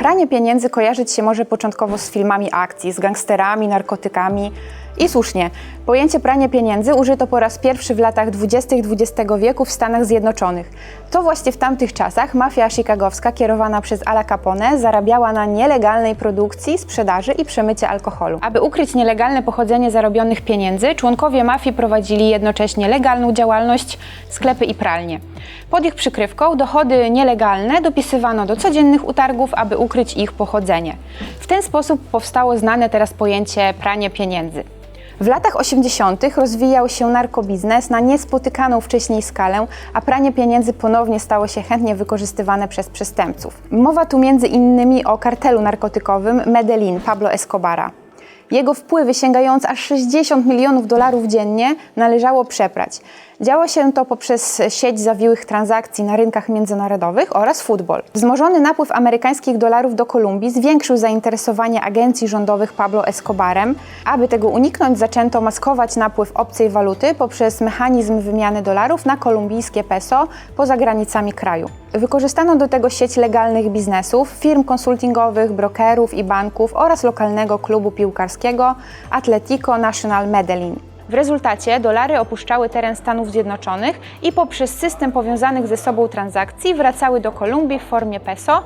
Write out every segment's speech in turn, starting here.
Pranie pieniędzy kojarzyć się może początkowo z filmami akcji, z gangsterami, narkotykami. I słusznie, pojęcie pranie pieniędzy użyto po raz pierwszy w latach 20. XX wieku w Stanach Zjednoczonych. To właśnie w tamtych czasach mafia chicagowska kierowana przez Ala Capone zarabiała na nielegalnej produkcji, sprzedaży i przemycie alkoholu. Aby ukryć nielegalne pochodzenie zarobionych pieniędzy, członkowie mafii prowadzili jednocześnie legalną działalność, sklepy i pralnie. Pod ich przykrywką dochody nielegalne dopisywano do codziennych utargów, aby ukryć ich pochodzenie. W ten sposób powstało znane teraz pojęcie pranie pieniędzy. W latach 80. rozwijał się narkobiznes na niespotykaną wcześniej skalę, a pranie pieniędzy ponownie stało się chętnie wykorzystywane przez przestępców. Mowa tu między innymi o kartelu narkotykowym Medellin Pablo Escobara. Jego wpływy sięgające aż 60 milionów dolarów dziennie należało przeprać. Działo się to poprzez sieć zawiłych transakcji na rynkach międzynarodowych oraz futbol. Wzmożony napływ amerykańskich dolarów do Kolumbii zwiększył zainteresowanie agencji rządowych Pablo Escobarem. Aby tego uniknąć, zaczęto maskować napływ obcej waluty poprzez mechanizm wymiany dolarów na kolumbijskie peso poza granicami kraju. Wykorzystano do tego sieć legalnych biznesów, firm konsultingowych, brokerów i banków oraz lokalnego klubu piłkarskiego Atletico Nacional Medellin. W rezultacie dolary opuszczały teren Stanów Zjednoczonych i poprzez system powiązanych ze sobą transakcji wracały do Kolumbii w formie peso,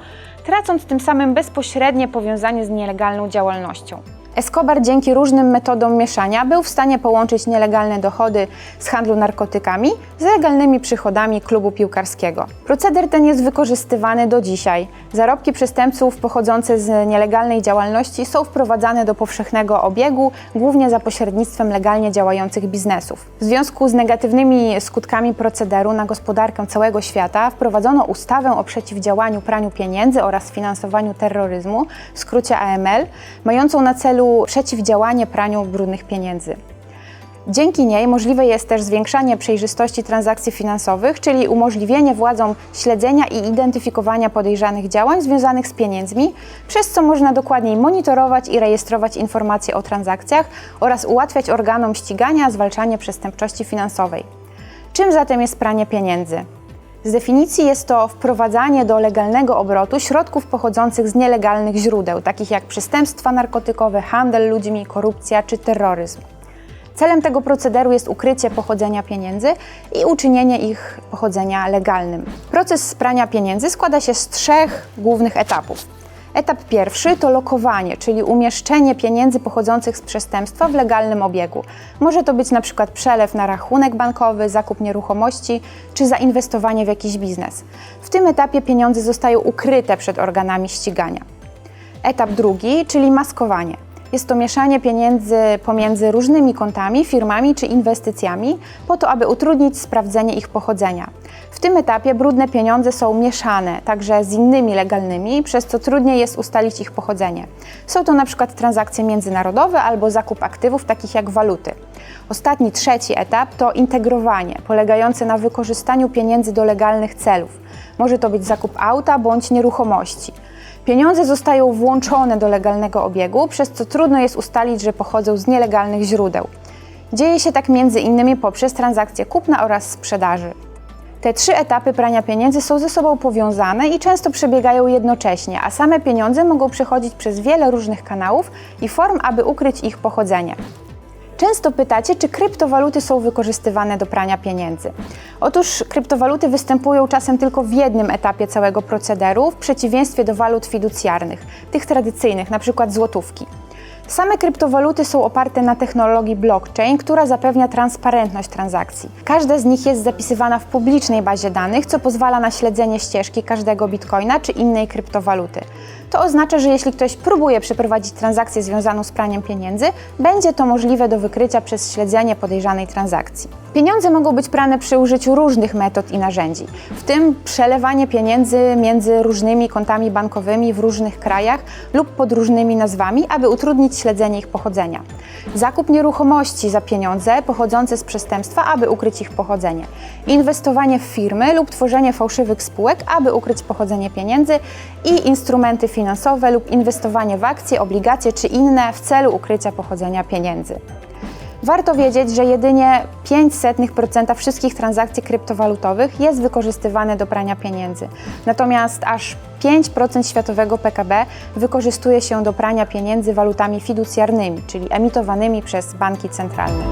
tracąc tym samym bezpośrednie powiązanie z nielegalną działalnością. Escobar dzięki różnym metodom mieszania był w stanie połączyć nielegalne dochody z handlu narkotykami z legalnymi przychodami klubu piłkarskiego. Proceder ten jest wykorzystywany do dzisiaj. Zarobki przestępców pochodzące z nielegalnej działalności są wprowadzane do powszechnego obiegu, głównie za pośrednictwem legalnie działających biznesów. W związku z negatywnymi skutkami procederu na gospodarkę całego świata wprowadzono ustawę o przeciwdziałaniu praniu pieniędzy oraz finansowaniu terroryzmu, w skrócie AML, mającą na celu przeciwdziałanie praniu brudnych pieniędzy. Dzięki niej możliwe jest też zwiększanie przejrzystości transakcji finansowych, czyli umożliwienie władzom śledzenia i identyfikowania podejrzanych działań związanych z pieniędzmi, przez co można dokładniej monitorować i rejestrować informacje o transakcjach oraz ułatwiać organom ścigania zwalczanie przestępczości finansowej. Czym zatem jest pranie pieniędzy? Z definicji jest to wprowadzanie do legalnego obrotu środków pochodzących z nielegalnych źródeł, takich jak przestępstwa narkotykowe, handel ludźmi, korupcja czy terroryzm. Celem tego procederu jest ukrycie pochodzenia pieniędzy i uczynienie ich pochodzenia legalnym. Proces prania pieniędzy składa się z trzech głównych etapów. Etap pierwszy to lokowanie, czyli umieszczenie pieniędzy pochodzących z przestępstwa w legalnym obiegu. Może to być na przykład przelew na rachunek bankowy, zakup nieruchomości czy zainwestowanie w jakiś biznes. W tym etapie pieniądze zostają ukryte przed organami ścigania. Etap drugi, czyli maskowanie. Jest to mieszanie pieniędzy pomiędzy różnymi kontami, firmami czy inwestycjami, po to, aby utrudnić sprawdzenie ich pochodzenia. W tym etapie brudne pieniądze są mieszane także z innymi legalnymi, przez co trudniej jest ustalić ich pochodzenie. Są to na przykład transakcje międzynarodowe albo zakup aktywów takich jak waluty. Ostatni, trzeci etap to integrowanie, polegające na wykorzystaniu pieniędzy do legalnych celów. Może to być zakup auta bądź nieruchomości. Pieniądze zostają włączone do legalnego obiegu, przez co trudno jest ustalić, że pochodzą z nielegalnych źródeł. Dzieje się tak między innymi poprzez transakcje kupna oraz sprzedaży. Te trzy etapy prania pieniędzy są ze sobą powiązane i często przebiegają jednocześnie, a same pieniądze mogą przechodzić przez wiele różnych kanałów i form, aby ukryć ich pochodzenie. Często pytacie, czy kryptowaluty są wykorzystywane do prania pieniędzy. Otóż kryptowaluty występują czasem tylko w jednym etapie całego procederu, w przeciwieństwie do walut fiducjarnych, tych tradycyjnych, np. złotówki. Same kryptowaluty są oparte na technologii blockchain, która zapewnia transparentność transakcji. Każda z nich jest zapisywana w publicznej bazie danych, co pozwala na śledzenie ścieżki każdego bitcoina czy innej kryptowaluty. To oznacza, że jeśli ktoś próbuje przeprowadzić transakcję związaną z praniem pieniędzy, będzie to możliwe do wykrycia przez śledzenie podejrzanej transakcji. Pieniądze mogą być prane przy użyciu różnych metod i narzędzi, w tym przelewanie pieniędzy między różnymi kontami bankowymi w różnych krajach lub pod różnymi nazwami, aby utrudnić śledzenie ich pochodzenia. Zakup nieruchomości za pieniądze pochodzące z przestępstwa, aby ukryć ich pochodzenie. Inwestowanie w firmy lub tworzenie fałszywych spółek, aby ukryć pochodzenie pieniędzy i instrumenty finansowe lub inwestowanie w akcje, obligacje czy inne w celu ukrycia pochodzenia pieniędzy. Warto wiedzieć, że jedynie 0,05% wszystkich transakcji kryptowalutowych jest wykorzystywane do prania pieniędzy. Natomiast aż 5% światowego PKB wykorzystuje się do prania pieniędzy walutami fiducjarnymi, czyli emitowanymi przez banki centralne.